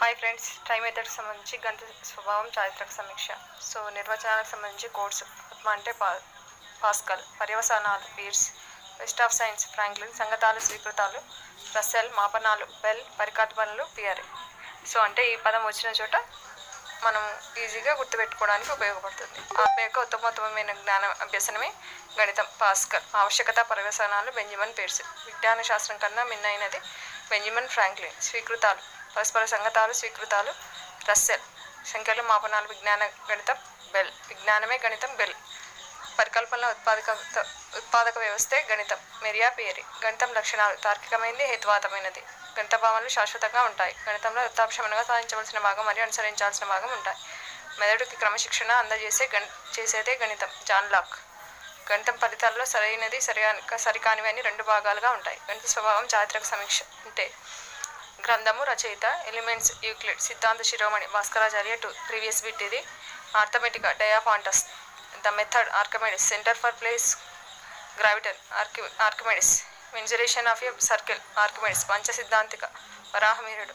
Hi friends time మెథడ్కి సంబంధించి గణిత స్వభావం చారిత్రక సమీక్ష. సో నిర్వచనాలకు సంబంధించి కోర్సు ఆత్మ అంటే పా Pascal పర్యవసానాలు Peirce west of science Franklin సంగతాలు స్వీకృతాలు రసెల్ మాపనాలు బెల్ పరికల్పనలు పియర్ సో అంటే ఈ పదం వచ్చిన చోట మనం ఈజీగా గుర్తుపెట్టుకోవడానికి ఉపయోగపడుతుంది. ఆత్మ యొక్క ఉత్తమోత్తమైన జ్ఞాన అభ్యసనమే గణితం పాస్కల్ ఆవశ్యకత పర్యవసానాలు బెంజమిన్ పీర్స్ విజ్ఞాన శాస్త్రం కన్నా మిన్నైనది బెంజమిన్ ఫ్రాంక్లిన్ స్వీకృతాలు. పరస్పర సంగతాలు స్వీకృతాలు రస్సెల్ సంఖ్యలు మాపనాలు విజ్ఞాన గణితం బెల్. విజ్ఞానమే గణితం బెల్. పరికల్పనల ఉత్పాదక ఉత్పాదక వ్యవస్థే గణితం. మెరియా పేరి. గణితం లక్షణాలు. తార్కికమైనది హేతువాతమైనది గణిత భావనలు శాశ్వతంగా ఉంటాయి. గణితంలో వృత్తాంశమనగా సాధించవలసిన భాగం మరియు అనుసరించాల్సిన భాగం ఉంటాయి. మెదడుకి క్రమశిక్షణ అందజేసే గణ చేసేదే గణితం. John Locke. గణితం ఫలితాల్లో సరైనది సరిగా సరికానివి అని రెండు భాగాలుగా ఉంటాయి. గణిత స్వభావం చారిత్రక సమీక్ష. అంటే గ్రంథము రచయిత elements Euclid Siddhanta Shiromani Bhaskaracharya to previous bit ఇది Arithmetica Diophantus the method Archimedes centre for place graviton Arki Archimedes mensuration of a circle Archimedes Pancha Siddhantika Varahamihira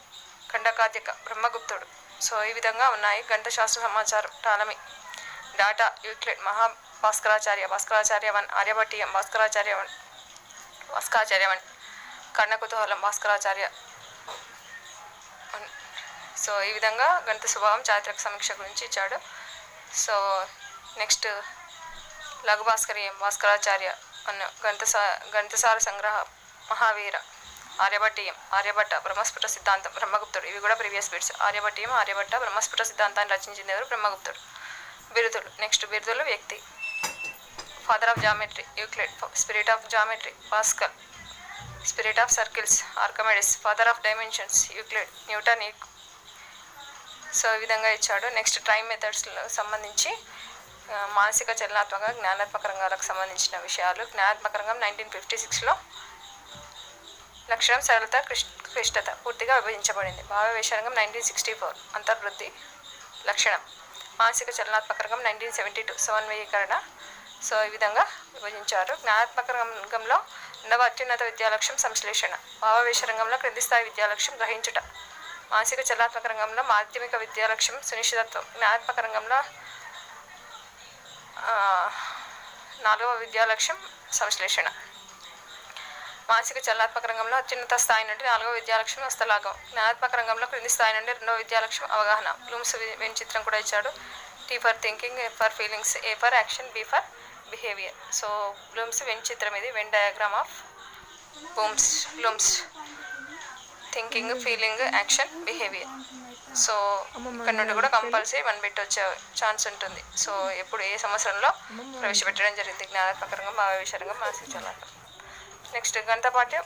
ఖండకాద్యక బ్రహ్మగుప్తుడు so ఈ విధంగా ఉన్నాయి గణిత శాస్త్ర సమాచారం Ptolemy Data Euclid Maha Bhaskaracharya Bhaskaracharya one Aryabhatiyam Bhaskaracharya one Bhaskaracharya one Karanakutuhalam Bhaskaracharya so ఈ విధంగా గణిత స్వభావం చారిత్రక సమీక్ష గురించి ఇచ్చాడు. సో నెక్స్ట్ లఘు భాస్కరీయం భాస్కరాచార్య అన్న గణిత గణితసార సంగ్రహ మహావీర ఆర్యభట్టీయం ఆర్యభట్ట బ్రహ్మస్ఫుట సిద్ధాంతం బ్రహ్మగుప్తుడు. ఇవి కూడా ప్రీవియస్ బిట్స్. ఆర్యభట్టీయం ఆర్యభట్ట బ్రహ్మస్ఫుట సిద్ధాంతాన్ని రచించింది ఎవరు? బ్రహ్మగుప్తుడు. బిరుదులు. నెక్స్ట్ బిరుదులు వ్యక్తి. Father of geometry. Euclid. Spirit of geometry. Pascal. Spirit of circles. Archimedes. Father of dimensions. Euclid. Newton. ఈక్ so ఈ విధంగా ఇచ్చాడు. నెక్స్ట్ టైం మెథడ్స్లో సంబంధించి మానసిక చలనాత్మక జ్ఞానాత్మక రంగాలకు సంబంధించిన విషయాలు. జ్ఞానాత్మక రంగం నైన్టీన్ ఫిఫ్టీ సిక్స్లో లక్షణం సరళత క్లిష్ క్లిష్టత పూర్తిగా విభజించబడింది. భావవేశ రంగం నైన్టీన్ సిక్స్టీ ఫోర్ అంతర్వృద్ధి లక్షణం. మానసిక చలనాత్మక రంగం నైన్టీన్ సెవెంటీ టూ సమన్వయీకరణ. సో ఈ విధంగా విభజించారు. జ్ఞానాత్మక రంగంలో రెండవ అత్యున్నత విద్యాలక్ష్యం సంశ్లేషణ. భావవేశ రంగంలో క్రింది స్థాయి విద్యాలక్ష్యం గ్రహించుట. మానసిక చలనాత్మక రంగంలో మాధ్యమిక విద్యాలక్ష్యం సునిశ్చితత్వం. జ్ఞానాత్మక రంగంలో నాలుగవ నాలుగవ విద్యాలక్ష్యం సంశ్లేషణ. మానసిక చలనాత్మక రంగంలో అత్యున్నత స్థాయి నుండి నాలుగవ విద్యాలక్ష్యం హస్తలాగం. జ్ఞానాత్మక రంగంలో క్రింది స్థాయి నుండి రెండవ విద్యాలక్ష్యం అవగాహన. బ్లూమ్స్ వి- వెన్ చిత్రం కూడా ఇచ్చాడు. T for thinking A for feelings A for action B for behaviour so Bloom's Venn చిత్రం ఇది. Venn diagram of Bloom's Bloom's thinking feeling action behaviour so ఇక్కడ నుండి కూడా కంపల్సరీ వన్ బిట్ వచ్చే chance ఉంటుంది. సో ఎప్పుడు ఏ సంవత్సరంలో ప్రవేశపెట్టడం జరిగింది? జ్ఞానాత్మక రంగం భావవిషయ రంగం మానసిక నెక్స్ట్ గణిత పాఠ్య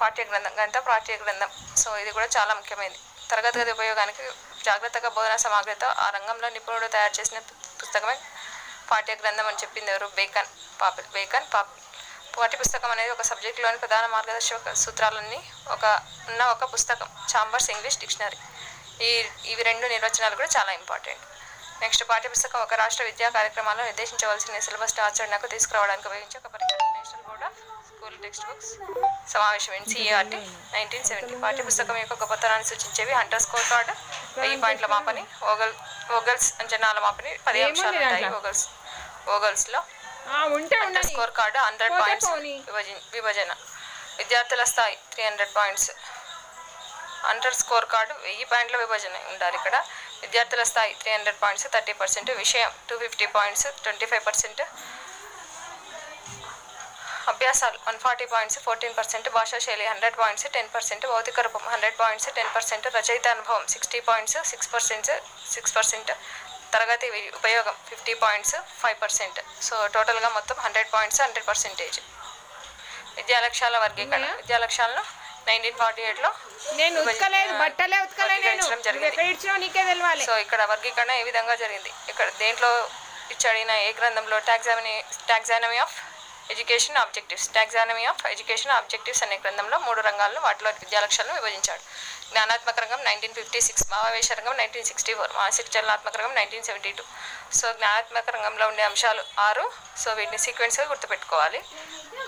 పాఠ్య గ్రంథం గణిత పాఠ్య గ్రంథం. సో ఇది కూడా చాలా ముఖ్యమైనది. తరగతి గది ఉపయోగానికి జాగ్రత్తగా బోధన సమగ్రత ఆ రంగంలో నిపుణుడు తయారు చేసిన పుస్తకమే పాఠ్య గ్రంథం అని చెప్పింది ఎవరు? బేకన్ పాపిల్ బేకన్ పాపిల్ పాఠ్య పుస్తకం అనేది ఒక సబ్జెక్టులోని ప్రధాన మార్గదర్శక సూత్రాలన్నీ ఒక ఉన్న ఒక పుస్తకం చాంబర్స్ ఇంగ్లీష్ డిక్షనరీ ఈ ఇవి రెండు నిర్వచనాలు కూడా చాలా ఇంపార్టెంట్ నెక్స్ట్ పాఠ్యపుస్తకం ఒక రాష్ట్ర విద్యా కార్యక్రమాల్లో నిర్దేశించవలసిన సిలబస్ ఆచరణకు తీసుకురావడానికి ఉపయోగించే ఒక పరికరం national board of school text books సమావేశం ఎన్సీఆర్టీ నైన్టీన్ సెవెంటీ పాఠ్యపుస్తకం యొక్క గొప్పతనాన్ని సూచించేవి హంటర్ స్కోర్ కార్డు వెయ్యి పాయింట్ల మాపని ఓగల్ ఓగల్స్ అంచనాల మాపని పది అంశాలు ఉంటాయి? ఓగల్స్ ఓగల్స్లో ఉంటే స్కోర్ కార్డు హండ్రెడ్ పాయింట్స్. విభజన విభజన. విద్యార్థుల స్థాయి three hundred points under score card వెయ్యి పాయింట్ల విభజన ఉండాలి ఇక్కడ. విద్యార్థుల స్థాయి three hundred points thirty percent విషయం two fifty points twenty five percent అభ్యాసాలు one forty points fourteen percent భాషా శైలి హండ్రెడ్ పాయింట్స్ టెన్ పర్సెంట్ భౌతిక రూపం హండ్రెడ్ పాయింట్స్ టెన్ పర్సెంట్ రచయిత అనుభవం sixty points six percent six percent తరగతి ఉపయోగం fifty points five percent. So టోటల్గా మొత్తం హండ్రెడ్ పాయింట్స్ హండ్రెడ్ పర్సెంటేజ్. విద్యా లక్ష్యాల వర్గీకరణ. విద్యా లక్ష్యాలను నైన్టీన్ ఫార్టీ ఎయిట్లో నేను ఉతకలేదు బట్టలే ఉతకలేదు జరిగింది. సో ఇక్కడ వర్గీకరణ ఏ విధంగా జరిగింది? ఇక్కడ దేంట్లో ఇచ్చాడిన ఏ గ్రంథంలో? Taxonomy taxonomy of education objectives taxonomy of education objectives అనే గ్రంథంలో మూడు రంగాలను వాటిలో విద్యాలక్ష్యాలను విభజించాడు. జ్ఞానాత్మక రంగం నైన్టీన్ ఫిఫ్టీ సిక్స్ భావావేశ రంగం నైన్టీన్ సిక్స్టీ ఫోర్ మానసిక చలనాత్మక రంగం నైన్టీన్ సెవెంటీ టూ సో జ్ఞానాత్మక రంగంలో ఉండే అంశాలు ఆరు. సో వీటిని సీక్వెన్స్గా గుర్తుపెట్టుకోవాలి.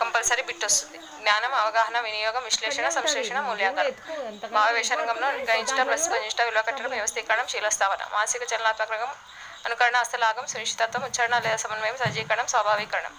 కంపల్సరీ బిట్ వస్తుంది. జ్ఞానం అవగాహన వినియోగం విశ్లేషణ సంశ్లేషణ మూల్యాంకనం. భావవేశ రంగంలో గ్రహించడం ప్లస్ విలువ కట్టడం వ్యవస్థీకరణం శీలస్థాపన. మానసిక చలనాత్మక రంగం అనుకరణ హస్తలాగం సునిశ్చితత్వం ఉచ్చారణ లేదా సమన్వయం సజ్జీకరణం స్వాభావీకరణం.